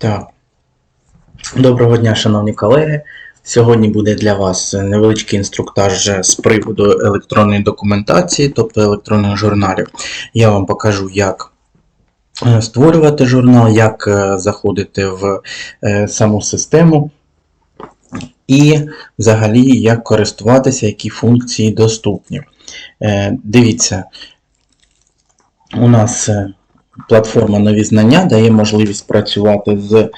Так. Доброго дня, шановні колеги. Сьогодні буде для вас невеличкий інструктаж з приводу електронної документації, тобто електронних журналів. Я вам покажу, як е, створювати журнал, як е, заходити в е, саму систему і взагалі як користуватися, які функції доступні. Дивіться, у нас платформа Нові знання дає можливість працювати з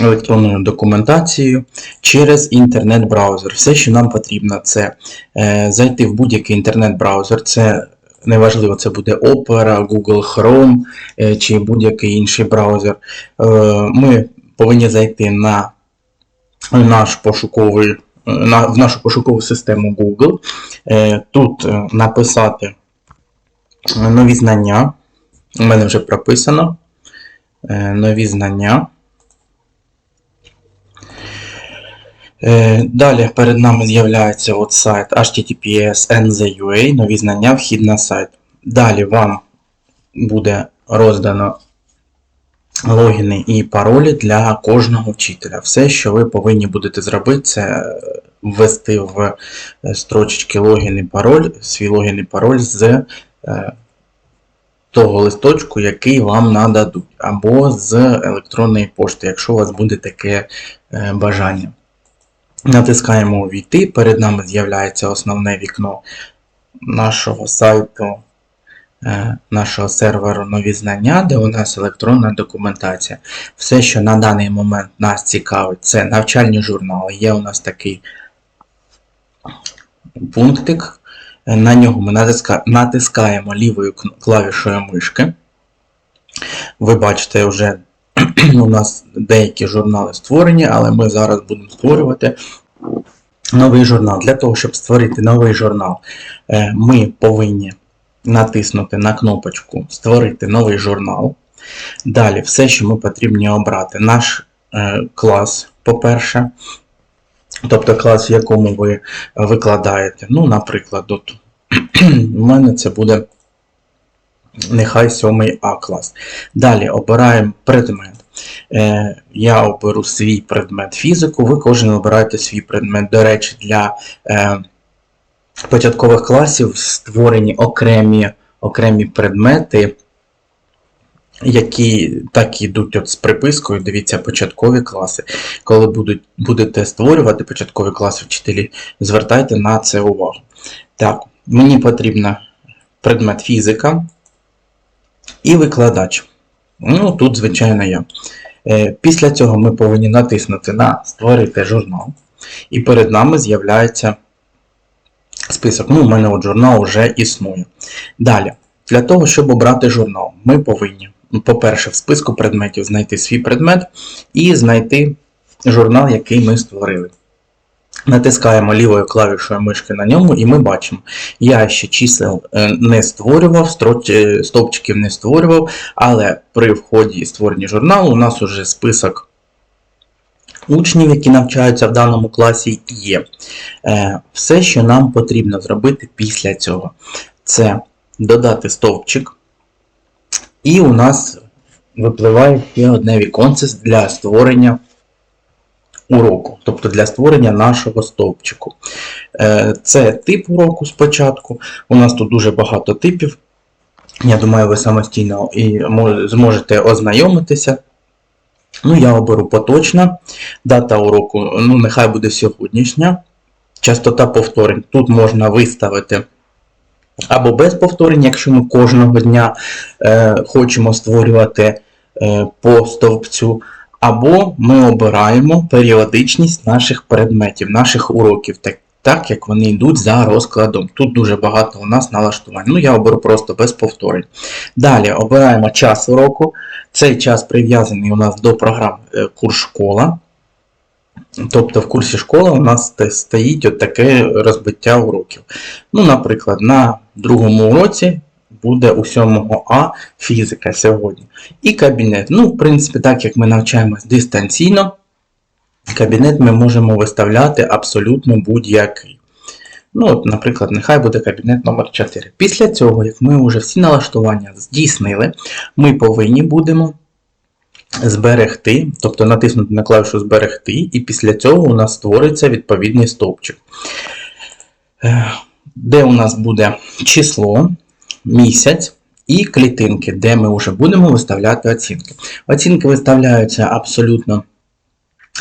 електронною документацією через інтернет-браузер. Все, що нам потрібно, це е, зайти в будь-який інтернет-браузер. Це неважливо, це буде Opera, Google Chrome е, чи будь-який інший браузер. Е, ми повинні зайти на наш пошуковий, е, на, в нашу пошукову систему Google. Тут написати нові знання. У мене вже прописано. Е, Нові знання. Е, Далі перед нами з'являється от сайт https NZ.ua, нові знання, вхід на сайт. Далі вам буде роздано логіни і паролі для кожного вчителя. Все, що ви повинні будете зробити, це ввести в е, строчечки логін і пароль, свій логін і пароль з е, того листочку, який вам нададуть, або з електронної пошти, якщо у вас буде таке е, бажання. Натискаємо Увійти. Перед нами з'являється основне вікно нашого сайту, е, нашого серверу нові знання, де у нас електронна документація. Все, що на даний момент нас цікавить, це навчальні журнали. Є у нас такий пунктик. На нього ми натиска- натискаємо лівою клавішою мишки. Ви бачите, вже у нас деякі журнали створені, але ми зараз будемо створювати новий журнал. Для того, щоб створити новий журнал, е, ми повинні натиснути на кнопочку Створити новий журнал. Далі, все, що ми потрібні обрати, наш е, клас, по-перше, тобто клас, в якому ви викладаєте. Ну, наприклад, от, у мене це буде нехай 7 А клас. Далі обираємо предмет. Е, я оберу свій предмет фізику, ви кожен обираєте свій предмет. До речі, для е, початкових класів створені окремі, окремі предмети, які так ідуть от з припискою. Дивіться, початкові класи. Коли будуть, будете створювати початкові класи вчителі, звертайте на це увагу. Так, мені потрібно предмет фізика і викладач. Ну, тут, звичайно, я. Е, Після цього ми повинні натиснути на Створити журнал. І перед нами з'являється список. Ну, у мене от журнал вже існує. Далі, для того, щоб обрати журнал, ми повинні, по-перше, в списку предметів знайти свій предмет і знайти журнал, який ми створили. Натискаємо лівою клавішою мишки на ньому, і ми бачимо. Я ще чисел е, не створював, е, стовпчиків не створював, але при вході створення журналу у нас уже список учнів, які навчаються в даному класі, є. Е, Все, що нам потрібно зробити після цього, це додати стовпчик, і у нас випливає ще одне віконце для створення уроку, тобто для створення нашого стовпчику. Е, Це тип уроку спочатку. У нас тут дуже багато типів. Я думаю, ви самостійно і зможете ознайомитися. Ну, я оберу поточна. Дата уроку, ну, нехай буде сьогоднішня. Частота повторень. Тут можна виставити або без повторень, якщо ми кожного дня е, хочемо створювати е, по стовпцю, або ми обираємо періодичність наших предметів, наших уроків, так, так як вони йдуть за розкладом. Тут дуже багато у нас налаштувань. Ну, я оберу просто без повторень. Далі обираємо час уроку. Цей час прив'язаний у нас до програми е, курс школа. Тобто в курсі школа у нас стоїть от таке розбиття уроків. Ну, наприклад, на другому уроці буде у 7 А фізика сьогодні. І кабінет. Ну, в принципі, так як ми навчаємось дистанційно, кабінет ми можемо виставляти абсолютно будь-який. Ну, от, наприклад, нехай буде кабінет номер 4. Після цього, як ми вже всі налаштування здійснили, ми повинні будемо зберегти, тобто натиснути на клавішу зберегти, і після цього у нас створиться відповідний стовпчик. Де у нас буде число, місяць і клітинки, де ми вже будемо виставляти оцінки. Оцінки виставляються абсолютно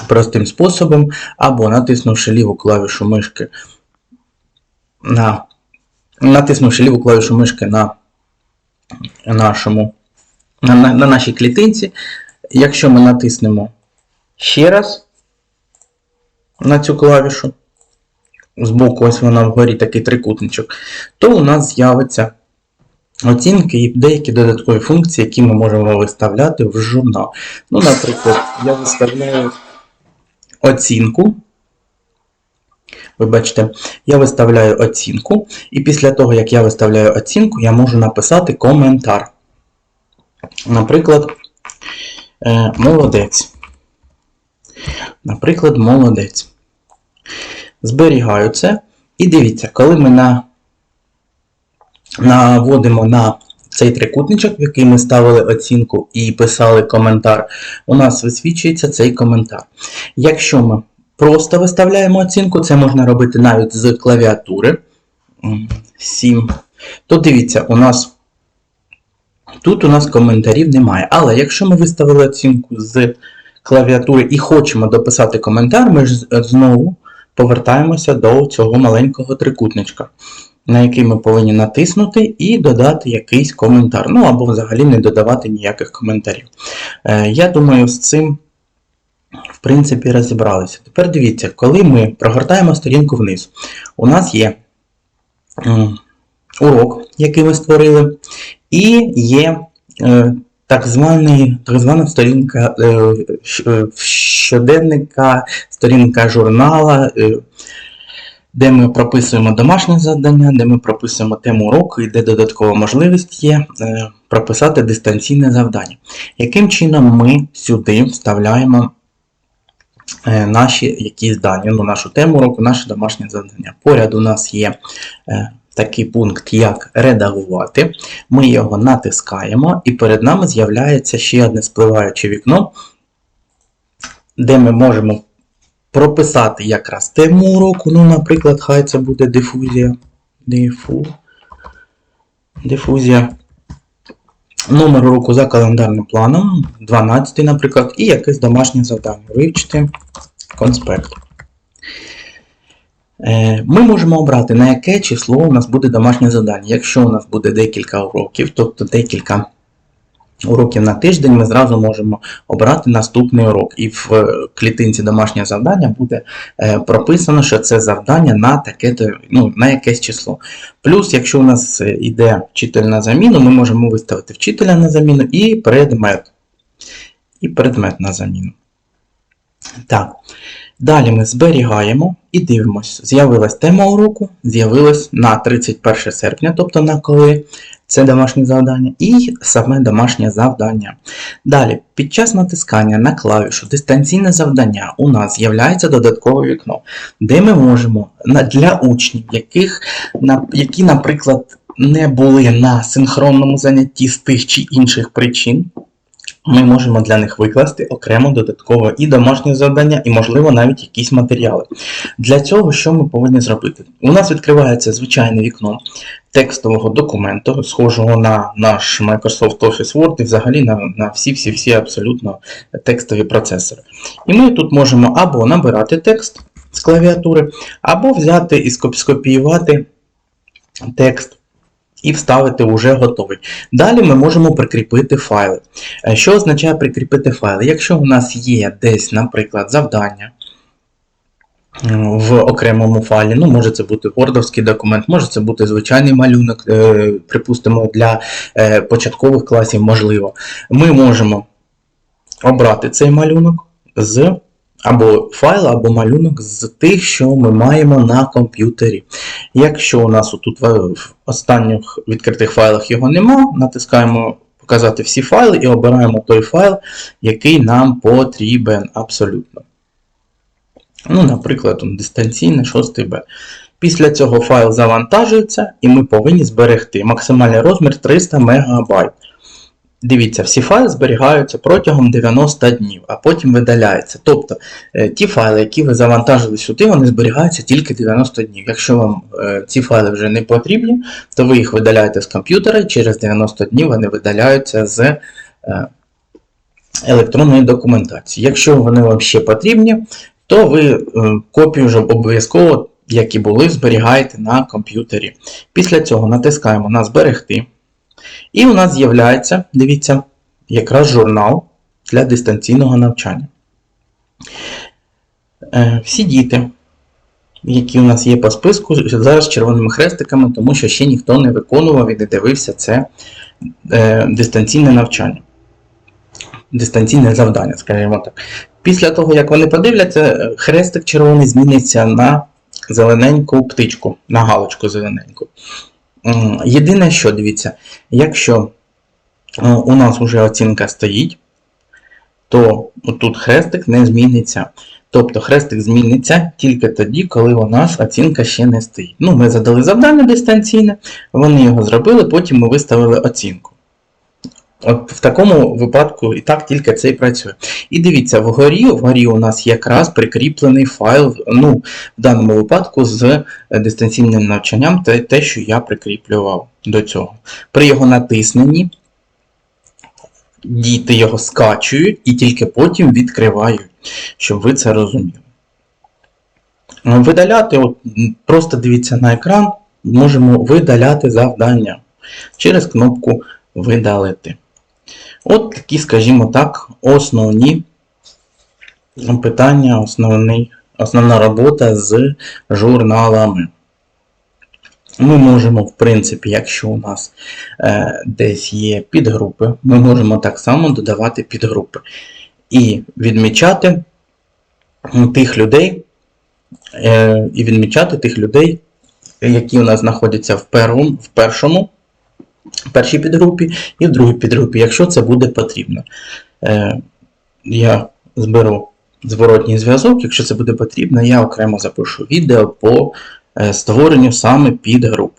простим способом, або натиснувши ліву клавішу мишки на натиснувши ліву клавішу мишки на нашому на, на, на нашій клітинці. Якщо ми натиснемо ще раз на цю клавішу, збоку ось вона вгорі такий трикутничок, то у нас з'явиться оцінки і деякі додаткові функції, які ми можемо виставляти в журнал. Ну, наприклад, я виставляю оцінку. Ви бачите, я виставляю оцінку, і після того, як я виставляю оцінку, я можу написати коментар. Наприклад, е, молодець. Наприклад, молодець. Зберігаю це. І дивіться, коли ми на, наводимо на цей трикутничок, в який ми ставили оцінку і писали коментар, у нас висвічується цей коментар. Якщо ми просто виставляємо оцінку, це можна робити навіть з клавіатури. 7. То дивіться, у нас тут у нас коментарів немає. Але якщо ми виставили оцінку з клавіатури і хочемо дописати коментар, ми ж знову повертаємося до цього маленького трикутничка, на який ми повинні натиснути і додати якийсь коментар. Ну або взагалі не додавати ніяких коментарів. Е, Я думаю, з цим в принципі, розібралися. Тепер дивіться, коли ми прогортаємо сторінку вниз, у нас є урок, який ми створили, і є е, так, званий, так звана сторінка е, е, щоденника, сторінка журнала, е, де ми прописуємо домашнє завдання, де ми прописуємо тему уроку і де додаткова можливість є прописати дистанційне завдання. Яким чином ми сюди вставляємо наші якісь дані, ну, нашу тему уроку, наше домашнє завдання. Поряд у нас є такий пункт, як редагувати. Ми його натискаємо, і перед нами з'являється ще одне спливаюче вікно, де ми можемо прописати якраз тему уроку. Ну, наприклад, хай це буде дифузія. Дифу... Дифузія. Номер уроку за календарним планом, 12, наприклад, і якесь домашнє завдання. Вивчити конспект. Е, Ми можемо обрати, на яке число у нас буде домашнє завдання. Якщо у нас буде декілька уроків, тобто декілька уроків на тиждень, ми зразу можемо обрати наступний урок. І в е, клітинці домашнє завдання буде е, прописано, що це завдання на таке, ну, на якесь число. Плюс, якщо у нас йде вчитель на заміну, ми можемо виставити вчителя на заміну і предмет. І предмет на заміну. Так. Далі ми зберігаємо і дивимося. З'явилась тема уроку, з'явилась на 31 серпня, тобто на коли це домашнє завдання, і саме домашнє завдання. Далі, під час натискання на клавішу дистанційне завдання у нас з'являється додаткове вікно, де ми можемо для учнів, яких, які, наприклад, не були на синхронному занятті з тих чи інших причин, ми можемо для них викласти окремо додатково і домашнє завдання, і, можливо, навіть якісь матеріали. Для цього що ми повинні зробити? У нас відкривається звичайне вікно текстового документу, схожого на наш Microsoft Office Word і взагалі на, на всі-всі-всі абсолютно текстові процесори. І ми тут можемо або набирати текст з клавіатури, або взяти і скопіювати текст. І вставити вже готовий. Далі ми можемо прикріпити файли. Е, Що означає прикріпити файли? Якщо у нас є десь, наприклад, завдання в окремому файлі, ну, може це бути Word документ, може це бути звичайний малюнок, е, припустимо, для е, початкових класів, можливо. Ми можемо обрати цей малюнок з або файл, або малюнок з тих, що ми маємо на комп'ютері. Якщо у нас тут в останніх відкритих файлах його нема, натискаємо показати всі файли і обираємо той файл, який нам потрібен абсолютно. Ну, наприклад, дистанційне 6Б. Після цього файл завантажується, і ми повинні зберегти максимальний розмір 300 МБ. Дивіться, всі файли зберігаються протягом 90 днів, а потім видаляються. Тобто е, ті файли, які ви завантажили сюди, вони зберігаються тільки 90 днів. Якщо вам е, ці файли вже не потрібні, то ви їх видаляєте з комп'ютера і через 90 днів вони видаляються з е, електронної документації. Якщо вони вам ще потрібні, то ви копію вже обов'язково, як і були, зберігаєте на комп'ютері. Після цього натискаємо на зберегти. І у нас з'являється, дивіться, якраз журнал для дистанційного навчання. Е, Всі діти, які у нас є по списку, зараз червоними хрестиками, тому що ще ніхто не виконував і не дивився це е, дистанційне навчання. Дистанційне завдання, скажімо так. Після того, як вони подивляться, хрестик червоний зміниться на зелененьку птичку, на галочку зелененьку. Єдине, що дивіться, якщо е, у нас вже оцінка стоїть, то тут хрестик не зміниться. Тобто хрестик зміниться тільки тоді, коли у нас оцінка ще не стоїть. Ну, ми задали завдання дистанційне, вони його зробили, потім ми виставили оцінку. От в такому випадку і так тільки це і працює. І дивіться, вгорі, вгорі у нас якраз прикріплений файл, ну, в даному випадку з е, дистанційним навчанням, те, те, що я прикріплював до цього. При його натисненні діти його скачують і тільки потім відкривають, щоб ви це розуміли. Е, Видаляти, от, просто дивіться на екран, можемо видаляти завдання через кнопку Видалити. От такі, скажімо так, основні питання, основний, основна робота з журналами. Ми можемо, в принципі, якщо у нас е, десь є підгрупи, ми можемо так само додавати підгрупи і відмічати тих людей, е, і відмічати тих людей, які у нас знаходяться в, первому, в першому, першій підгрупі і в другій підгрупі, якщо це буде потрібно. Е, я зберу зворотній зв'язок, якщо це буде потрібно, я окремо запишу відео по е, створенню саме підгруп.